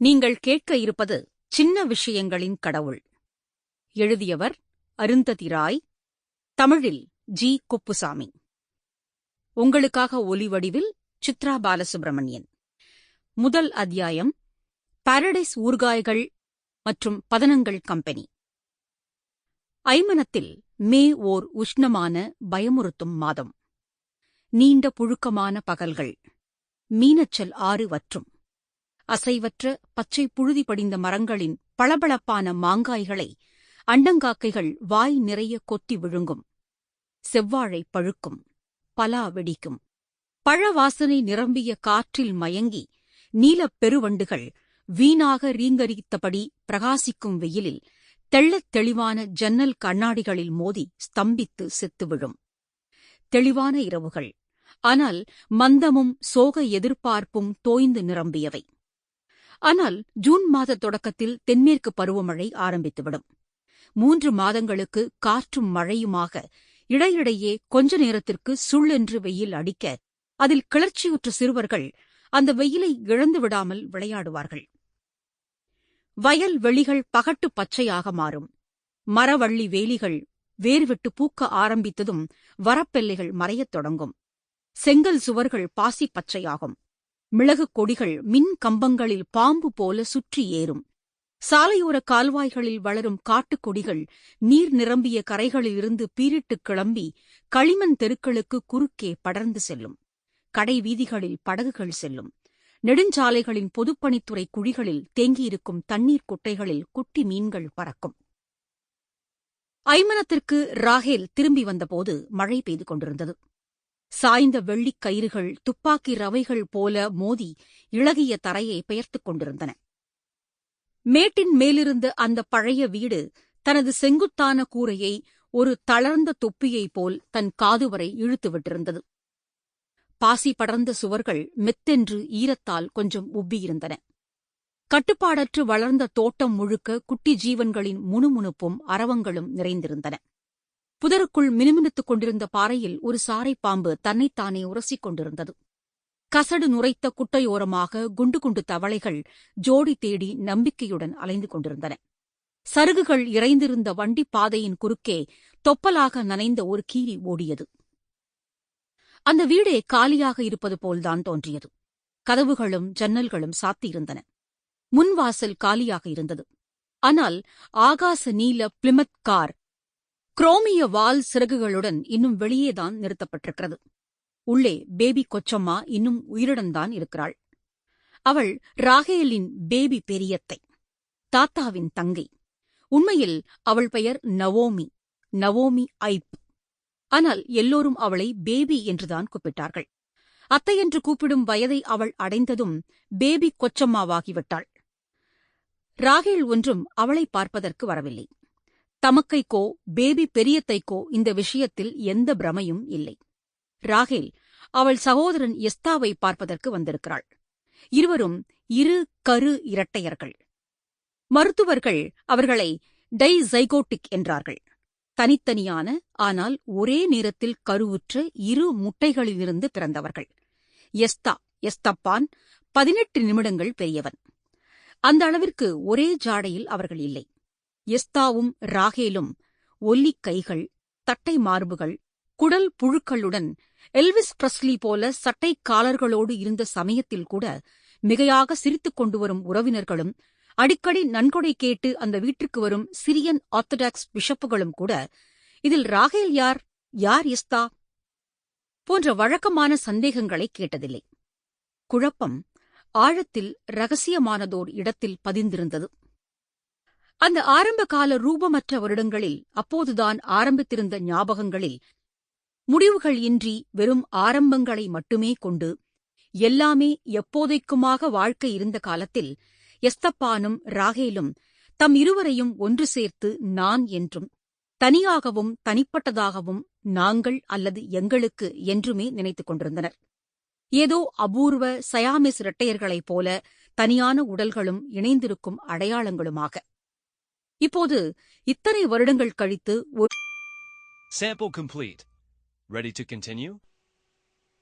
நீங்கள் கேட்க இருப்பது சின்ன விஷயங்களின் கடவுள். எழுதியவர் அருந்ததி ராய் தமிழில் ஜி. குப்புசாமி. உங்களுக்காக ஒலி வடிவில் சித்ரா பாலசுப்ரமணியன். முதல் அத்தியாயம் பாரடைஸ் ஊர்காய்கள் மற்றும் பதனங்கள் கம்பெனி. ஐமனத்தில் மே ஓர் உஷ்ணமான பயமுறுத்தும் மாதம். நீண்ட புழுக்கமான பகல்கள். மீனச்சல் ஆறு வற்றும். அசைவற்ற பச்சை புழுதி படிந்த மரங்களின் பளபளப்பான மாங்காய்களை அண்டங்காக்கைகள் வாய் நிறைய கொத்தி விழுங்கும். செவ்வாழை பழுக்கும். பலா வெடிக்கும். பழ வாசனை நிரம்பிய காற்றில் மயங்கி நீலப் பெருவண்டுகள் வீணாக ரீங்கரித்தபடி பிரகாசிக்கும் வெயிலில் தெள்ளத் தெளிவான ஜன்னல் கண்ணாடிகளில் மோதி ஸ்தம்பித்து செத்து விழும். தெளிவான இரவுகள். ஆனால் மந்தமும் சோக எதிர்பார்ப்பும் தோய்ந்து நிரம்பியவை. ஆனால் ஜூன் மாத தொடக்கத்தில் தென்மேற்கு பருவமழை ஆரம்பித்துவிடும். மூன்று மாதங்களுக்கு காற்றும் மழையுமாக இடையிடையே கொஞ்ச நேரத்திற்கு சுள்ளென்று வெயில் அடிக்க அதில் கிளர்ச்சியுற்ற சிறுவர்கள் அந்த வெயிலை இழந்து விடாமல் விளையாடுவார்கள். வயல் வெளிகள் பகட்டு பச்சையாக மாறும். மரவள்ளி வேலிகள் வேர்விட்டு பூக்க ஆரம்பித்ததும் வரப்பெல்லைகள் மறையத் தொடங்கும். செங்கல் சுவர்கள் பாசி பச்சையாகும். மிளகுக் கொடிகள் மின் கம்பங்களில் பாம்பு போல சுற்றி ஏறும். சாலையோர கால்வாய்களில் வளரும் காட்டுக் கொடிகள் நீர் நிரம்பிய கரைகளிலிருந்து பீரிட்டுக் கிளம்பி களிமண் தெருக்களுக்கு குறுக்கே படர்ந்து செல்லும். கடை வீதிகளில் படகுகள் செல்லும். நெடுஞ்சாலைகளின் பொதுப்பணித்துறை குழிகளில் தேங்கியிருக்கும் தண்ணீர் குட்டைகளில் குட்டி மீன்கள் பறக்கும். ஐமனத்திற்கு ராகேல் திரும்பி வந்தபோது மழை பெய்து கொண்டிருந்தது. சாய்ந்த வெள்ளிக் கயிறுகள் துப்பாக்கி ரவைகள் போல மோதி இளகிய தரையை பெயர்த்துக் கொண்டிருந்தன. மேட்டின் மேலிருந்த அந்த பழைய வீடு தனது செங்குத்தான கூரையை ஒரு தளர்ந்த தொப்பியைப் போல் தன் காதுவரை இழுத்து விட்டிருந்தது. பாசி படர்ந்த சுவர்கள் மெத்தென்று ஈரத்தால் கொஞ்சம் உப்பியிருந்தன. கட்டுப்பாடற்று வளர்ந்த தோட்டம் முழுக்க குட்டி ஜீவன்களின் முணுமுணுப்பும் அரவங்களும் நிறைந்திருந்தன. புதருக்குள் மினுமினுத்துக் கொண்டிருந்த பாறையில் ஒரு சாரை பாம்பு தன்னைத்தானே உரசிக் கொண்டிருந்தது. கசடு நுரைத்த குட்டையோரமாக குண்டு குண்டு தவளைகள் ஜோடி தேடி நம்பிக்கையுடன் அலைந்து கொண்டிருந்தன. சருகுகள் இறைந்திருந்த வண்டி பாதையின் குறுக்கே தொப்பலாக நனைந்த ஒரு கீரி ஓடியது. அந்த வீடே காலியாக இருப்பது போல்தான் தோன்றியது. கதவுகளும் ஜன்னல்களும் சாத்தியிருந்தன. முன்வாசல் காலியாக இருந்தது. ஆனால் ஆகாச நீல பிளிமத் கார் குரோமிய வால் சிறகுகளுடன் இன்னும் வெளியேதான் நிறுத்தப்பட்டிருக்கிறது. உள்ளே பேபி கொச்சம்மா இன்னும் உயிருடன்தான் இருக்கிறாள். அவள் ராகேலின் பேபி பெரியத்தை தாத்தாவின் தங்கை. உண்மையில் அவள் பெயர் நவோமி நவோமி ஐப். ஆனால் எல்லோரும் அவளை பேபி என்றுதான் கூப்பிட்டார்கள். அத்தையென்று கூப்பிடும் வயதை அவள் அடைந்ததும் பேபி கொச்சம்மாவாகிவிட்டாள். ராகேல் ஒன்றும் அவளை பார்ப்பதற்கு வரவில்லை. தமக்கைக்கோ பேபி பெரியத்தைக்கோ இந்த விஷயத்தில் எந்த பிரமையும் இல்லை. ராகேல் அவள் சகோதரன் எஸ்தாவை பார்ப்பதற்கு வந்திருக்கிறாள். இருவரும் இரு கரு இரட்டையர்கள். மருத்துவர்கள் அவர்களை டைசைகோட்டிக் என்றார்கள். தனித்தனியான ஆனால் ஒரே நேரத்தில் கருவுற்ற இரு முட்டைகளிலிருந்து பிறந்தவர்கள். எஸ்தா எஸ்தப்பான் பதினெட்டு நிமிடங்கள் பெரியவன். அந்த அளவிற்கு ஒரே ஜாடையில் அவர்கள் இல்லை. எஸ்தாவும் ராகேலும் ஒல்லிக் கைகள் தட்டை மார்புகள் குடல் புழுக்களுடன் எல்விஸ் பிரஸ்லி போல சட்டை காலர்களோடு இருந்த சமயத்தில் கூட மிகையாக சிரித்துக் கொண்டு வரும் உறவினர்களும் அடிக்கடி நன்கொடை கேட்டு அந்த வீட்டிற்கு வரும் சிரியன் ஆர்த்தடாக்ஸ் பிஷப்புகளும் கூட இதில் ராகேல் யார்? யார் எஸ்தா போன்ற வழக்கமான சந்தேகங்களை கேட்டதில்லை. குழப்பம் ஆழத்தில் ரகசியமானதோர் இடத்தில் பதிந்திருந்தது. அந்த ஆரம்பகால ரூபமற்ற வருடங்களில் அப்போதுதான் ஆரம்பித்திருந்த ஞாபகங்களில் முடிவுகள் இன்றி வெறும் ஆரம்பங்களை மட்டுமே கொண்டு எல்லாமே எப்போதைக்குமாக வாழ்க்கை இருந்த காலத்தில் எஸ்தப்பானும் ராகேலும் தம் இருவரையும் ஒன்று சேர்த்து நான் என்றும் தனியாகவும் தனிப்பட்டதாகவும் நாங்கள் அல்லது எங்களுக்கு என்றுமே நினைத்துக் கொண்டிருந்தனர். ஏதோ அபூர்வ சயாமிஸ் இரட்டையர்களைப் போல தனியான உடல்களும் இணைந்திருக்கும் அடையாளங்களுமாக. இப்போது இத்தனை வருடங்கள் கழித்து ஒரு Sample complete. Ready to continue?